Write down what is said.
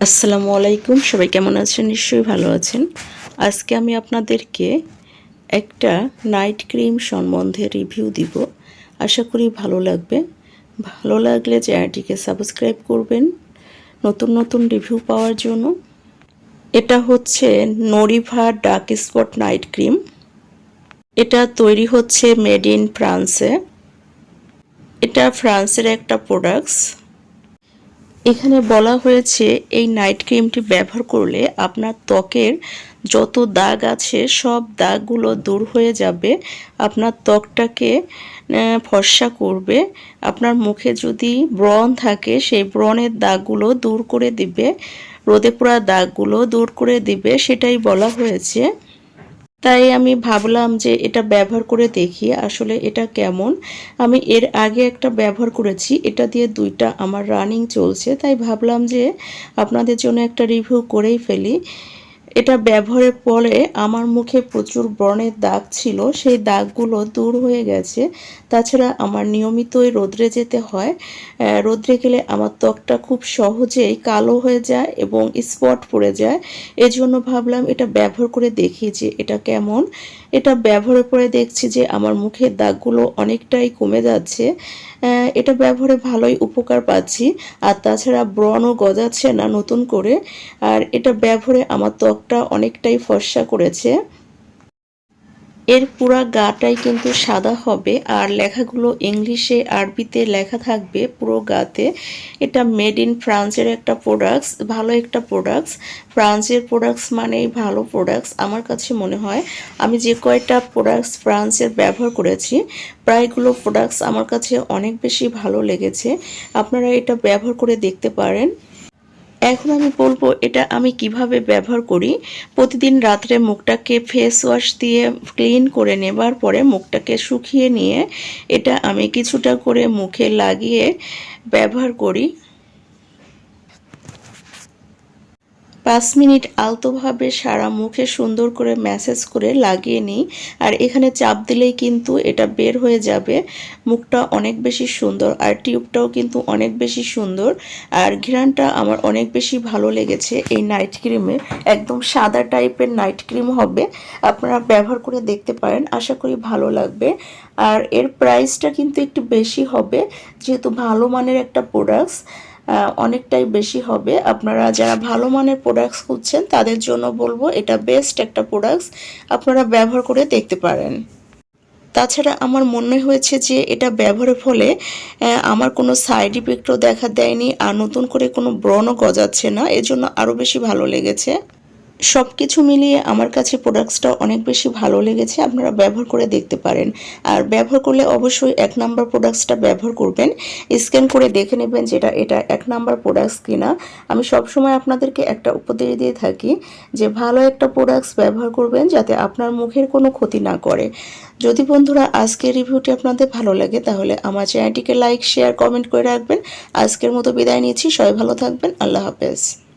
আসসালামু আলাইকুম। সবাই কেমন আছেন? নিশ্চয়ই ভালো আছেন। আজকে আমি আপনাদেরকে একটা নাইট ক্রিম সম্বন্ধে রিভিউ দিব। আশা করি ভালো লাগবে। ভালো লাগলে চ্যানেলটিকে সাবস্ক্রাইব করবেন। নতুন নতুন রিভিউ পাওয়ার জন্য। এটা হচ্ছে Noriva dark spot night cream. এটা তৈরি হচ্ছে মেড ইন ফ্রান্সে। এটা ফ্রান্সের একটা প্রোডাক্টস। এখানে বলা হয়েছে, এই নাইট ক্রিমটি ব্যবহার করলে আপনার ত্বকের যত দাগ আছে, সব দাগগুলো দূর হয়ে যাবে, আপনার ত্বকটাকে ফর্সা করবে, আপনার মুখে যদি ব্রণ থাকে, সেই ব্রণের দাগগুলো দূর করে দিবে, রোদে পোড়া দাগগুলো দূর করে দিবে, সেটাই বলা হয়েছে। তাই আমি ভাবলাম যে এটা ব্যবহার করে দেখি আসলে এটা কেমন। আমি এর আগে একটা ব্যবহার করেছি, এটা দিয়ে দুইটা আমার রানিং চলছে, তাই ভাবলাম যে আপনাদের জন্য একটা রিভিউ করেই ফেলি। এটা ব্যবহারের পরে আমার মুখে প্রচুর ব্রণের দাগ ছিল, সেই দাগগুলো দূর হয়ে গেছে। তাছাড়া আমার নিয়মিতই রোদ্রে যেতে হয়। রোদ্রে গেলে আমার ত্বকটা খুব সহজেই কালো হয়ে যায় এবং স্পট পড়ে যায়। এজন্য ভাবলাম এটা ব্যবহার করে দেখি যে এটা কেমন। এটা ব্যবহারের পরে দেখছি যে আমার মুখের দাগগুলো অনেকটাই কমে যাচ্ছে। এটা ব্যবহারে ভালোই উপকার পাচ্ছি। আর তাছাড়া ব্রণও গজাচ্ছে না নতুন করে। আর এটা ব্যবহারে আমার ত্বকটা অনেকটাই ফর্সা করেছে। এর পুরা গাটাই কিন্তু সাদা হবে আর লেখাগুলো ইংলিশে, আরবিতে লেখা থাকবে পুরো গাতে। এটা মেড ইন ফ্রান্সের একটা প্রোডাক্টস ভালো একটা প্রোডাক্টস ফ্রান্সের প্রোডাক্টস মানেই ভালো প্রোডাক্টস আমার কাছে মনে হয়। আমি যে কয়টা প্রোডাক্টস ফ্রান্সের ব্যবহার করেছি, প্রায়গুলো প্রোডাক্টস আমার কাছে অনেক বেশি ভালো লেগেছে। আপনারা এটা ব্যবহার করে দেখতে পারেন। এখন আমি বলব, এটা আমি কীভাবে ব্যবহার করি? প্রতিদিন রাত্রে মুখটাকে ফেস ওয়াশ দিয়ে ক্লিন করে নেবার পরে মুখটাকে শুকিয়ে নিয়ে এটা আমি কিছুটা করে মুখে লাগিয়ে ব্যবহার করি। পাঁচ মিনিট আলতোভাবে সারা মুখে সুন্দর করে ম্যাসেজ করে লাগিয়ে নিই। আর এখানে চাপ দিলেই কিন্তু এটা বের হয়ে যাবে। মুখটা অনেক বেশি সুন্দর আর টিউবটাও কিন্তু অনেক বেশি সুন্দর। আর ঘ্রাণটা আমার অনেক বেশি ভালো লেগেছে এই নাইট ক্রিমে। একদম সাদা টাইপের নাইট ক্রিম হবে। আপনারা ব্যবহার করে দেখতে পারেন। আশা করি ভালো লাগবে। আর এর প্রাইসটা কিন্তু একটু বেশি হবে। যেহেতু ভালো মানের একটা প্রোডাক্টস অনেকটাই বেশি হবে। আপনারা যারা ভালো মানের প্রোডাক্টস খুঁজছেন, তাদের জন্য বলব এটা বেস্ট একটা প্রোডাক্টস আপনারা ব্যবহার করে দেখতে পারেন। তাছাড়া আমার মনে হয়েছে যে এটা ব্যবহারের ফলে আমার কোনো সাইড ইফেক্টও দেখা দেয়নি, আর নতুন করে কোনো ব্রণও গজাচ্ছে না, এজন্য আরও বেশি ভালো লেগেছে। সব কিছু মিলিয়ে আমার কাছে প্রোডাক্টসটা অনেক বেশি ভালো লেগেছে, আপনারা ব্যবহার করে দেখতে পারেন। আর ব্যবহার করলে অবশ্যই এক নাম্বার প্রোডাক্টসটা ব্যবহার করবেন। স্ক্যান করে দেখে নেবেন যেটা এটা এক নাম্বার প্রোডাক্টস কিনা। আমি সবসময় আপনাদেরকে একটা উপদেশ দিয়ে থাকি যে ভালো একটা প্রোডাক্টস ব্যবহার করবেন যাতে আপনার মুখের কোনো ক্ষতি না করে। যদি বন্ধুরা আজকের রিভিউটি আপনাদের ভালো লাগে, তাহলে আমার চ্যানেলটিকে লাইক শেয়ার কমেন্ট করে রাখবেন। আজকের মতো বিদায় নিয়েছি সবাই ভালো থাকবেন, আল্লাহ হাফেজ।